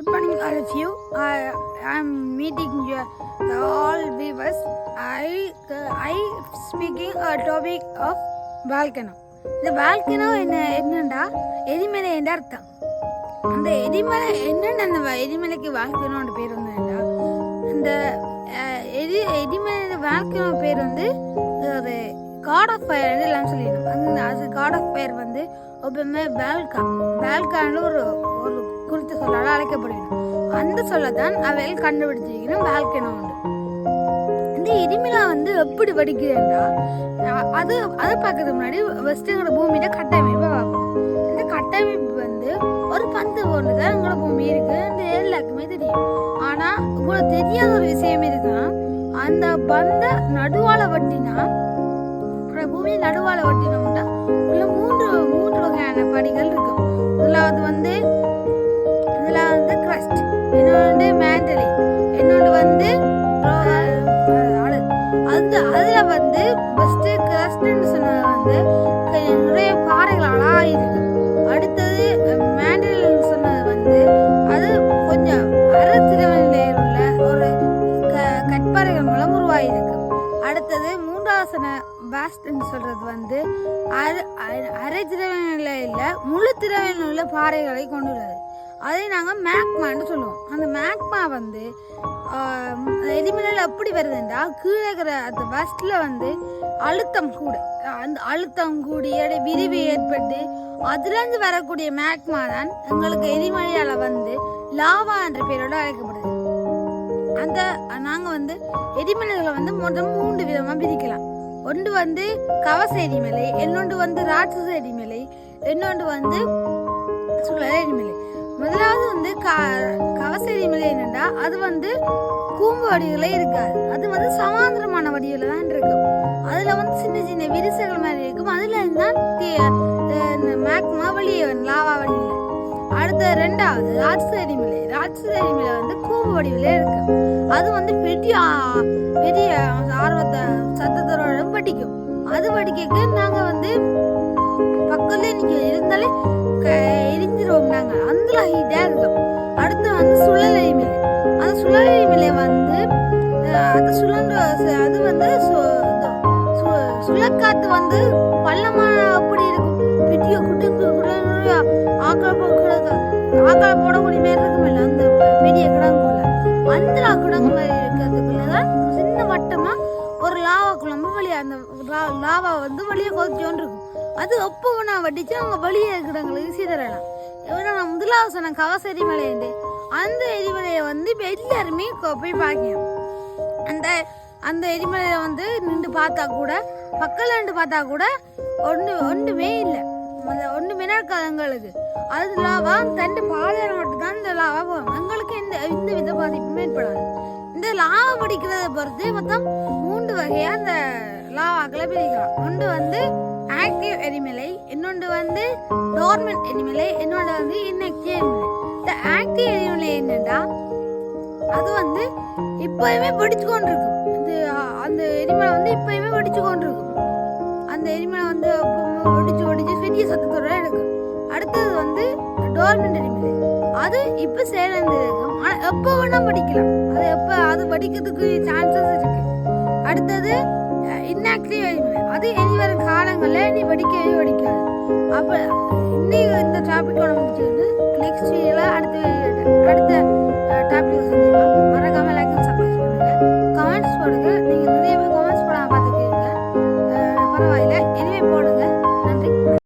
Good morning, all of you. I am meeting you, all viewers. I I speaking a topic of volcano. இந்த volcano என்ன என்னண்டா எரிமலை என்ற அர்த்தம் அந்த எரிமலை என்னென்ன அந்த எரிமலைக்கு வாழ்க்கனோட பேர் வந்தா இந்த எரி எரிமலை வாழ்க்கனோ பேர் வந்து ஒரு காட் ஆஃப் ஃபயர் எல்லாம் சொல்லிடணும் அந்த அது காட் ஆஃப் ஃபயர் வந்து எப்பவுமே வேல்கா வேல்கான்னு ஒரு ஒரு குறித்து சொல்லால் அழைக்கப்படுகிறது. அந்த சொல்லத்தான் அவைகள் கண்டுபிடிச்சிருக்கணும் வேல்கனோ உண்டு. இந்த எரிமலா வந்து எப்படி வெடிக்குதுன்றா அது அதை பார்க்கறதுக்கு முன்னாடி வெஸ்டர்னோட பூமியில கட்டமைப்பை பார்ப்போம். இந்த கட்டமைப்பு வந்து ஒரு பந்து போன்று தான் எங்களோட பூமி இருக்கு. இந்த எல்லாருக்குமே தெரியும். ஆனா உங்களுக்கு தெரியாத ஒரு விஷயம் இருக்குன்னா அந்த பந்த நடுவால வட்டினா அப்புறம் பூமி நடுவால வட்டினோம்னா உள்ள மூன்று மூன்று வகையான படிகள் இருக்கும். முதலாவது வந்து வந்து இன்னொன்று மேண்டலி இன்னொன்று வந்து அந்த அதில் வந்து ஃபஸ்ட்டு கிரஸ்ட்னு சொன்னது வந்து நிறைய பாறைகளால் ஆயிருக்கு அடுத்தது மேண்டலின் சொன்னது வந்து அது கொஞ்சம் அறத்திறமையில் உள்ள ஒரு க- கட்பாறைகள் மூலம் உருவாகிருக்கு அடுத்தது மூன்றாசன பாஸ்ட்னு சொல்கிறது வந்து அரை அரை- திரவ நிலையில் முழு திறமையில் உள்ள பாறைகளை கொண்டுள்ளது. அதை நாங்கள் மேக்மான்னு சொல்லுவோம். அந்த மேக்மா வந்து எலிமினல் எப்படி வருதுன்றா கீழே இருக்கிற அந்த வஸ்டில் வந்து அழுத்தம் கூட அந்த அழுத்தம் கூடிய விரிவு ஏற்பட்டு அதுலேருந்து வரக்கூடிய மேக்மா தான் எங்களுக்கு எரிமலையால் வந்து லாவா என்ற பேரோட அழைக்கப்படுது. அந்த நாங்கள் வந்து எரிமலைகளை வந்து மொத்தம் மூன்று விதமாக பிரிக்கலாம். ஒன்று வந்து கவச எரிமலை இன்னொன்று வந்து ராட்சச எரிமலை இன்னொன்று வந்து வந்து க கவச எரிமலை என்னன்னா அது வந்து கூம்பு வடிவில் இருக்காது. அது வந்து சமாந்திரமான வடிவில் தான் இருக்கும். அதில் வந்து சின்ன சின்ன விரிசல்கள் மாதிரி இருக்கும். அதில் இருந்தால் மேக்மா வெளியே லாவா வழியில் அடுத்த ரெண்டாவது ராட்சசரி மிலை. ராட்சசரி மிலை வந்து கூம்பு வடிவில் இருக்கு அது வந்து பெரிய பெரிய ஆர்வத்தை சத்தத்தோட படிக்கும். அது படிக்க நாங்கள் வந்து பக்கத்துலேயே நீங்கள் இருந்தாலே நாங்க ஆகிட்டே இருக்கும் அடுத்து வந்து சுழலை எரிமலை அந்த சுழலை எரிமலை வந்து அது சுழன்ற அது வந்து சு- சு- வந்து பள்ளமான அப்படி இருக்கும். பெரிய குட்டி குடங்கு ஆக்கள் போ- கிடக்கு ஆக்கள் போடக்கூடிய மாதிரி இருக்குமில்ல அந்த பெரிய கிடங்குள்ள அந்த கிடங்கு மாதிரி இருக்கிறதுக்குள்ளதான் சின்ன வட்டமாக ஒரு லாவா குழம்பு வெளியே அந்த லா- லாவா வந்து வெளியே கொதிச்சோன்னு இருக்கும். அது எப்போ நான் வடிச்சு அவங்க வெளியே இருக்கிறவங்களுக்கு சீதரலாம் இவனை நான் முதலாவது சொன்ன கவச எரிமலைண்டு அந்த எரிமலையை வந்து இப்போ எல்லாருமே போய் பார்க்கணும். அந்த அந்த எரிமலையை வந்து நின்று பார்த்தா கூட பக்கத்தில் நின்று பார்த்தா கூட ஒன்று ஒன்றுமே இல்லை. அந்த ஒன்றுமே நடக்காது எங்களுக்கு. அது லாவா தண்டு பாதையில் மட்டும்தான் இந்த லாவா போகும். எங்களுக்கு எந்த எந்த வித பாதிப்பும் ஏற்படாது. இந்த லாவா பிடிக்கிறத பொறுத்து மொத்தம் மூன்று வகையாக அந்த லாவாக்களை பிரிக்கலாம். ஒன்று வந்து எரிமலை இன்னொன்று வந்து டோர்மெண்ட் எரிமலை இன்னொன்று வந்து இன்ஆக்டிவ் எரிமலை இந்த ஆக்டிவ் எரிமலை என்னென்னா அது வந்து இப்போயுமே பிடிச்சு கொண்டிருக்கும். இது அந்த எரிமலை வந்து இப்பயுமே பிடிச்சு கொண்டிருக்கும். அந்த எரிமலை வந்து ஒடிச்சு ஒடிச்சு பெரிய சத்தத்தோட இருக்கும் அடுத்தது வந்து டோர்மெண்ட் எரிமலை அது இப்போ சேர்ந்து இருக்கும் ஆனால் எப்போ வேணால் படிக்கலாம் அது எப்போ அது படிக்கிறதுக்கு சான்சஸ் இருக்குது அடுத்தது இன்னாக்டிவ் எரிமலை அது இனி வரும் காலங்களில் நீ வெடிக்கவே வெடிக்காது. அப்போ இன்னைக்கு இந்த டாபிக்கோட முடிச்சுக்கிட்டு நெக்ஸ்ட் வீடியோவில் அடுத்த அடுத்த டாபிக் சந்திப்போம்.